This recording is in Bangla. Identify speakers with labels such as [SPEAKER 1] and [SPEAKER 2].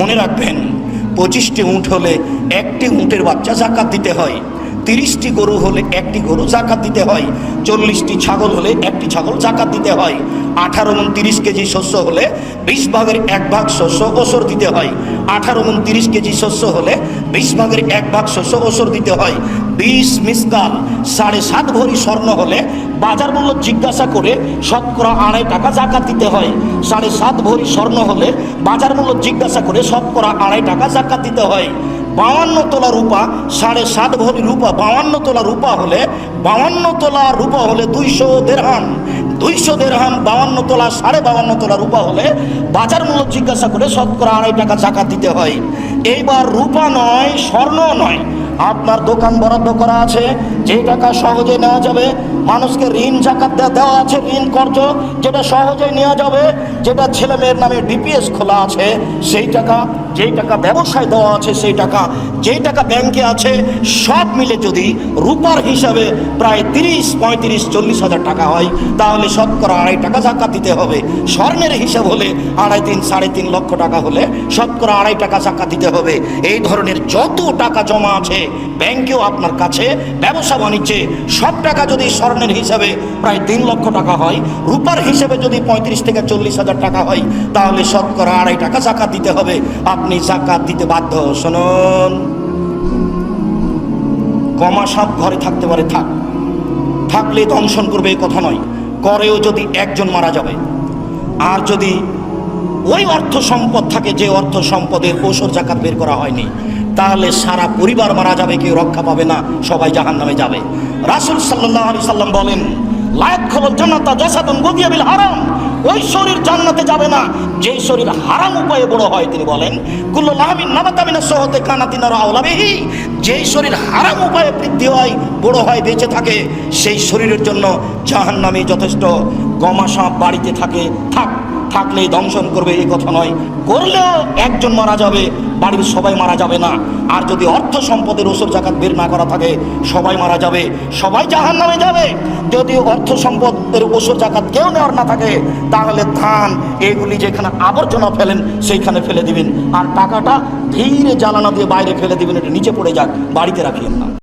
[SPEAKER 1] মনে রাখবেন, পঁচিশটি উঁট হলে একটি উঁটের বাচ্চা জাকাত দিতে হয়, তিরিশটি গরু হলে একটি গরু জাকাত দিতে হয়, চল্লিশটি ছাগল হলে একটি ছাগল জাকাত দিতে হয়, আঠারো মন তিরিশ কেজি শস্য হলে বিশ ভাগের এক ভাগ শস্য ওসর দিতে হয়, আঠারো মন তিরিশ কেজি শস্য হলে বিশ ভাগের এক ভাগ শস্য ওসর দিতে হয় বিশ মিসকাল সাড়ে সাত ভরি স্বর্ণ হলে বাজার মূল্য জিজ্ঞাসা করে শতকরা আড়াই টাকা জাকাত দিতে হয়। সাড়ে সাত ভরি স্বর্ণ হলে বাজার মূল্য জিজ্ঞাসা করে শতকরা আড়াই টাকা জাকাত দিতে হয়। বাউান্ন তোলা রূপা, সাড়ে সাত ভরি রূপা, বাউান্ন তোলা রূপা হলে বাউান্ন তোলা রূপা হলে দুইশো দেড়হান। দুইশো দেড়হান, বাউান্ন তোলা, সাড়ে বাউান্ন তোলা রূপা হলে বাজার মূল্য জিজ্ঞাসা করে শতকরা আড়াই টাকা জাকাত দিতে হয়। এইবার রূপা নয়, স্বর্ণ নয়। আপনার দোকান বরাদ্দ করা আছে, যে টাকা সহজে নেওয়া যাবে, মানুষকে ঋণ জাকাত দেওয়া আছে ঋণ কর্য যেটা সহজে নেওয়া যাবে, যেটা ছেলে মেয়ের নামে ডিপিএস খোলা আছে, সেই টাকা যেই টাকা ব্যবসায় দেওয়া আছে সেই টাকা যেই টাকা ব্যাংকে আছে, সব মিলে যদি রূপার হিসাবে প্রায় তিরিশ, পঁয়ত্রিশ, চল্লিশ হাজার টাকা হয়, তাহলে শতকরা আড়াই টাকা জাকাত দিতে হবে। স্বর্ণের হিসাব হলে আড়াই তিন, সাড়ে তিন লক্ষ টাকা হলে শতকরা আড়াই টাকা জাকাত দিতে হবে। এই ধরনের যত টাকা জমা আছে, ব্যাংকেও আপনার কাছে, ব্যবসা বাণিজ্যে সব টাকা যদি স্বর্ণের হিসাবে প্রায় তিন লক্ষ টাকা হয়, রূপার হিসেবে যদি পঁয়ত্রিশ থেকে চল্লিশ হাজার টাকা হয়, তাহলে শতকরা আড়াই টাকা জাকাত দিতে হবে। আপনি জাকাত দিতে বাধ্য, শুনুন। কমা সাপ ঘরে থাকতে পারে, থাক। থাকলে দংশন করবে কথা নয়। করেও যদি একজন মারা যাবে, আর যদি ওই অর্থ সম্পদ থাকে যে অর্থ সম্পদের ওসর জাকাত বের করা হয়নি, তাহলে সারা পরিবার মারা যাবে, কেউ রক্ষা পাবে না, সবাই জাহান নামে যাবে। রাসুল সাল্লাহ আলি সাল্লাম বলেন লায়ক খবর জান্নাতা জাসাদুন গদিয়াবিল হারাম। ওই শরীর জান্নাতে যাবে না। যে শরীর হারাম উপায়ে বড় হয়, তিনি বলেন, কুল্লু নামিন নামাতামিনা সহতে কানাতিনার আওলাবেহি যেই শরীর হারাম উপায়ে বৃদ্ধি হয়, বড় হয়, বেঁচে থাকে, সেই শরীরের জন্য জাহান্নামে যথেষ্ট গমা সাপ বাড়িতে থাকে। থাক থাকলেই দংশন করবে এই কথা নয়। করলেও একজন মারা যাবে, বাড়ির সবাই মারা যাবে না। আর যদি অর্থ সম্পদের ওসর জাকাত বের না করা থাকে, সবাই মারা যাবে, সবাই জাহান নামে যাবে। যদি অর্থ সম্পদের ওসর জাকাত কেউ নেওয়ার না থাকে, তাহলে ধান, এগুলি যেখানে আবর্জনা ফেলেন, সেইখানে ফেলে দিবেন। আর টাকাটা ধীরে জ্বালানা দিয়ে বাইরে ফেলে দিবেন, এটা নিচে পড়ে যাক, বাড়িতে রাখিয়েন না।